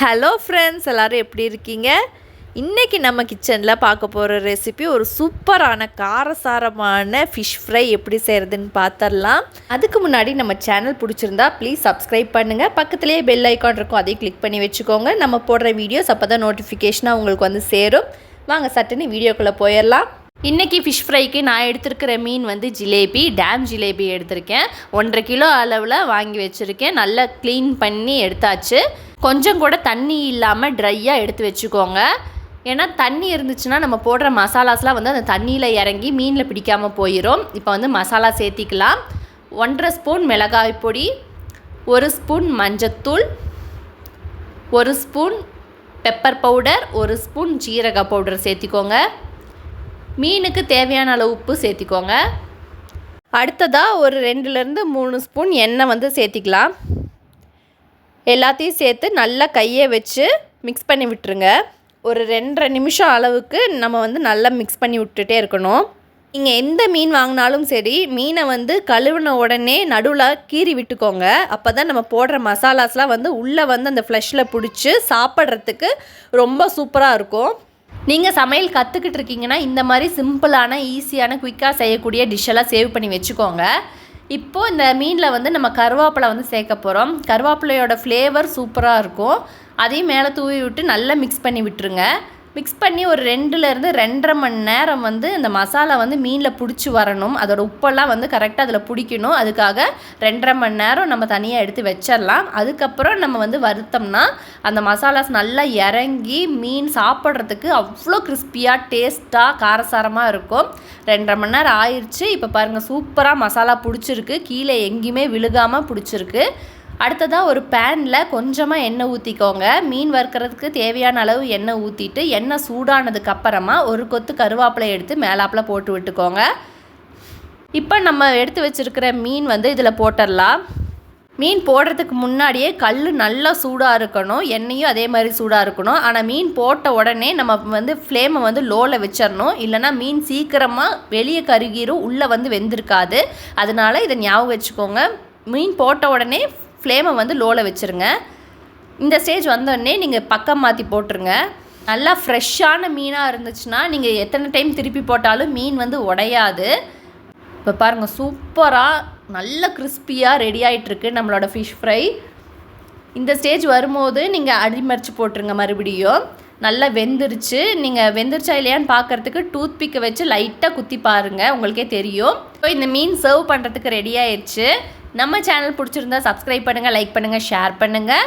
Hello friends எல்லோரும் எப்படி இருக்கீங்க? இன்றைக்கி நம்ம கிச்சனில் பார்க்க போகிற ரெசிபி ஒரு சூப்பரான காரசாரமான ஃபிஷ் ஃப்ரை எப்படி செய்கிறதுன்னு பார்த்துடலாம் அதுக்கு முன்னாடி நம்ம சேனல் பிடிச்சிருந்தா ப்ளீஸ் சப்ஸ்கிரைப் பண்ணுங்கள் பக்கத்துலேயே பெல் ஐக்கான் இருக்கும். அதையும் கிளிக் பண்ணி வச்சுக்கோங்க. நம்ம போடுற வீடியோஸ் அப்போ தான் நோட்டிஃபிகேஷனாக உங்களுக்கு வந்து சேரும். வாங்க சட்டுன்னு வீடியோக்குள்ளே போயிடலாம். இன்றைக்கி ஃபிஷ் ஃப்ரைக்கு நான் எடுத்திருக்கிற மீன் வந்து ஜிலேபி டேம் ஜிலேபி எடுத்திருக்கேன். ஒன்றரை கிலோ அளவில் வாங்கி வச்சுருக்கேன். நல்லா க்ளீன் பண்ணி எடுத்தாச்சு. கொஞ்சம் கூட தண்ணி இல்லாமல் ட்ரையாக எடுத்து வச்சுக்கோங்க. ஏன்னா தண்ணி இருந்துச்சுன்னா நம்ம போடுற மசாலாஸ்லாம் வந்து அந்த தண்ணியில் இறங்கி மீனில் பிடிக்காமல் போயிடும் இப்போ வந்து மசாலா சேர்த்திக்கலாம். ஒன்றரை ஸ்பூன் மிளகாய் பொடி ஒரு ஸ்பூன் மஞ்சத்தூள் ஒரு ஸ்பூன் பெப்பர் பவுடர் ஒரு ஸ்பூன் ஜீரக பவுடர் சேர்த்திக்கோங்க. மீனுக்கு தேவையான அளவு உப்பு சேர்த்திக்கோங்க. அடுத்ததாக ஒரு ரெண்டுலேருந்து மூணு ஸ்பூன் எண்ணெய் வந்து சேர்த்திக்கலாம். எல்லாத்தையும் சேர்த்து நல்லா கையை வச்சு மிக்ஸ் பண்ணி விட்டுருங்க. ஒரு ரெண்டரை நிமிஷம் அளவுக்கு நம்ம வந்து நல்லா மிக்ஸ் பண்ணி விட்டுட்டே இருக்கணும். நீங்கள் எந்த மீன் வாங்கினாலும் சரி மீனை வந்து கழுவின உடனே நடுவில் கீறி விட்டுக்கோங்க. அப்போ தான் நம்ம போடுற மசாலாஸ்லாம் வந்து உள்ளே வந்து அந்த ஃப்ளஷில் பிடிச்சி சாப்பிட்றதுக்கு ரொம்ப சூப்பராக இருக்கும். நீங்கள் சமையல் கற்றுக்கிட்டு இருக்கீங்கன்னா இந்த மாதிரி சிம்பிளான ஈஸியான குயிக்காக செய்யக்கூடிய டிஷ்ஷெல்லாம் சேவ் பண்ணி வச்சுக்கோங்க. இப்போது இந்த மீனில் வந்து நம்ம கருவேப்பிலை வந்து சேர்க்க போகிறோம் கருவேப்பிலையோட ஃப்ளேவர் சூப்பராக இருக்கும். அதையும் மேலே தூவி விட்டு நல்லா மிக்ஸ் பண்ணி விட்டுருங்க. மிக்ஸ் பண்ணி ஒரு ரெண்டுலேருந்து ரெண்டரை மணி நேரம் வந்து இந்த மசாலா வந்து மீனில் பிடிச்சி வரணும். அதோட உப்பெல்லாம் வந்து கரெக்டாக அதில் பிடிக்கணும். அதுக்காக ரெண்டரை மணி நேரம் நம்ம தனியாக எடுத்து வச்சிடலாம். அதுக்கப்புறம் நம்ம வந்து வருத்தம்னா அந்த மசாலாஸ் நல்லா இறங்கி மீன் சாப்பிட்றதுக்கு அவ்வளோ கிறிஸ்பியாக டேஸ்ட்டாக காரசாரமாக இருக்கும். ரெண்டரை மணி நேரம் ஆயிடுச்சு இப்போ பாருங்கள் சூப்பராக மசாலா பிடிச்சிருக்கு. கீழே எங்கேயுமே விழுகாமல் பிடிச்சிருக்கு. அடுத்ததாக ஒரு பேனில் கொஞ்சமாக எண்ணெய் ஊற்றிக்கோங்க மீன் வறுக்கிறதுக்கு தேவையான அளவு எண்ணெய் ஊற்றிட்டு எண்ணெய் சூடானதுக்கு அப்புறமா ஒரு கொத்து கருவேப்பிலை எடுத்து மேலாப்பில் போட்டு விட்டுக்கோங்க. இப்போ நம்ம எடுத்து வச்சுருக்கிற மீன் வந்து இதில் போட்டுடலாம் மீன் போடுறதுக்கு முன்னாடியே கல் நல்லா சூடாக இருக்கணும். எண்ணெயும் அதே மாதிரி சூடாக இருக்கணும். ஆனால் மீன் போட்ட உடனே நம்ம வந்து ஃப்ளேமை வந்து லோவில் வச்சிடணும் இல்லைனா மீன் சீக்கிரமாக வெளியே கருகிரும் உள்ளே வந்து வெந்திருக்காது. அதனால் இதை ஞாபகம் வச்சுக்கோங்க. மீன் போட்ட உடனே ஃப்ளேமை வந்து லோவில் வச்சுருங்க. இந்த ஸ்டேஜ் வந்தோடனே நீங்கள் பக்கம் மாற்றி போட்டுருங்க. நல்லா ஃப்ரெஷ்ஷான மீனாக இருந்துச்சுன்னா நீங்கள் எத்தனை டைம் திருப்பி போட்டாலும் மீன் வந்து உடையாது. இப்போ பாருங்கள் சூப்பராக நல்ல கிறிஸ்பியாக ரெடி ஆகிட்டுருக்கு நம்மளோட ஃபிஷ் ஃப்ரை இந்த ஸ்டேஜ் வரும்போது நீங்கள் அடிமறிச்சு போட்டுருங்க மறுபடியும். நல்லா வெந்துருச்சு. நீங்கள் வெந்துருச்சா இல்லையான்னு பார்க்குறதுக்கு டூத் பிக்கை வச்சு லைட்டாக குத்தி பாருங்கள் உங்களுக்கே தெரியும். இப்போ இந்த மீன் சர்வ் பண்ணுறதுக்கு ரெடி ஆயிடுச்சு நம்ம சேனல் பிடிச்சிருந்தா சப்ஸ்கிரைப் பண்ணுங்கள் லைக் பண்ணுங்கள் ஷேர் பண்ணுங்கள்